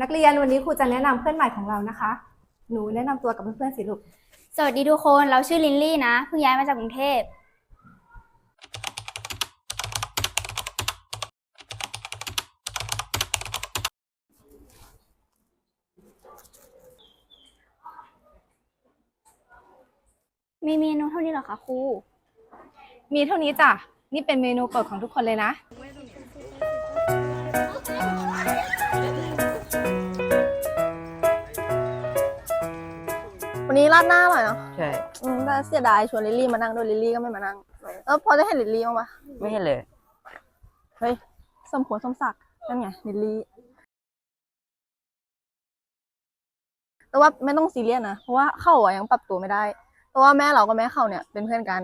นักเรียนวันนี้ครูจะแนะนำเพื่อนใหม่ของเรานะคะ หนูแนะนำตัวกับเพื่อนๆสิลูก สวัสดีทุกคน เราชื่อลินลี่นะ เพิ่งย้ายมาจากกรุงเทพ มีเมนูเท่านี้เหรอคะครู มีเท่านี้จ้ะ นี่เป็นเมนูโปรดของทุกคนเลยนะ ราดหน้าอร่อยเนาะใช่ อืมแต่เสียดายชวนลิลลี่มานั่งด้วยลิลลี่ก็ไม่มานั่งเออพอจะเห็นลิลลี่บ้างปะไม่เห็นเลย เฮ้ยสมควรสมศักดิ์นั่นไงลิลลี่แต่ว่าไม่ต้องซีเรียสนะเพราะว่าเข้าอะยังปรับตัวไม่ได้ เพราะว่าแม่เรากับแม่เขาเนี่ยเป็นเพื่อนกัน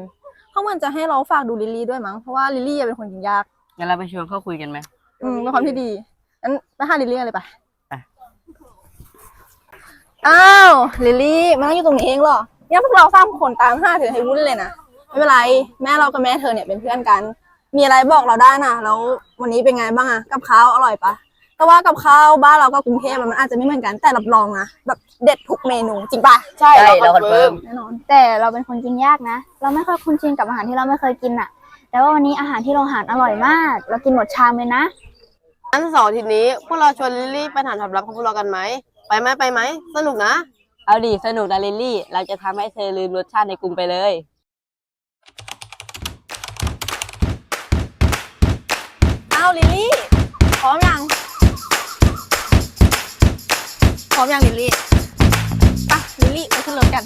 เขาเหมือนจะให้เราฝากดูลิลลี่ด้วยมั้งเพราะว่าลิลลี่อะเป็นคนกินยากงั้นเราไปชวนเขาคุยกันไหมอืมเป็นความที่ดีงั้นไปหาลิลลี่กันเลยไปไป อ้าวลิลลี่มานั่งอยู่ตรงนี้เองเหรอเนี่ยพวกเราสามคนตามหาเธอให้วุ่นเลยนะไม่เป็นไร แม่เรากับแม่เธอเนี่ยเป็นเพื่อนกัน มีอะไรบอกเราได้นะแล้ววันนี้เป็นไงบ้างอะกับข้าวอร่อยปะแต่ว่ากับข้าวบ้านเรากับกรุงเทพอะมันอาจจะไม่เหมือนกันแต่รับรองนะแบบเด็ดทุกเมนูจริงปะใช่เราคอนเฟิร์มแน่นอนแต่เราเป็นคนกินยากนะ เราไม่ค่อยคุ้นชินกับอาหารที่เราไม่เคยกินอะแต่ว่าวันนี้อาหารที่โรงอาหารอร่อยมาก เรากินหมดชามเลยนะงั้นเสาร์อาทิตย์นี้พวกเราชวนลิลลี่ไปฐานทับลับของพวกเรากันไหม ไปไหมไปไหมสนุกนะ เอาดิสนุกนะลิลลี่ เราจะทำให้เธอลืมรสชาติในกรุงไปเลยอ้าวลิลลี่พร้อมยังพร้อมยังลิลลี่ไปะลิลลี่ไปขึ้นรถกัน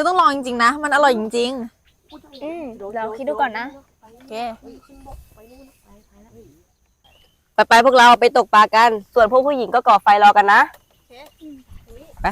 อต้องลองจริงๆนะ มันอร่อยจริงอืมเราคิดดูก่อนนะ ๆโอเคไปไปๆพวกเราไปตกปลากัน ส่วนพวกผู้หญิงก็ก่อไฟรอกันนะไป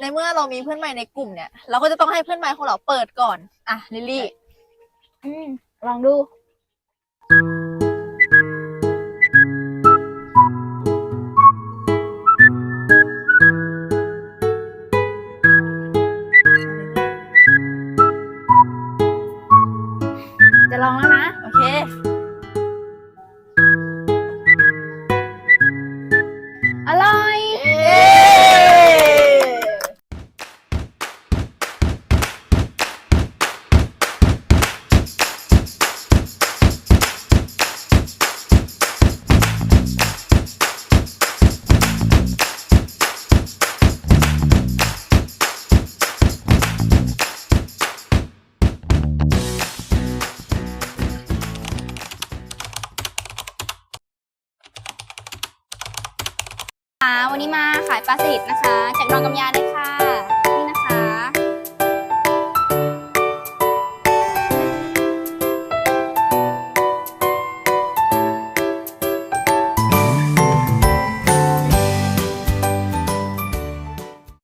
ในเมื่อเรามีเพื่อนใหม่ในกลุ่มเนี่ย เราก็จะต้องให้เพื่อนใหม่ของเราเปิดก่อน อะลิลลี่ อืมลองดู จะลองแล้วนะ โอเค ค่ะวันนี้มาขายปลาสลิดนะคะจากรองกำยาเลยค่ะ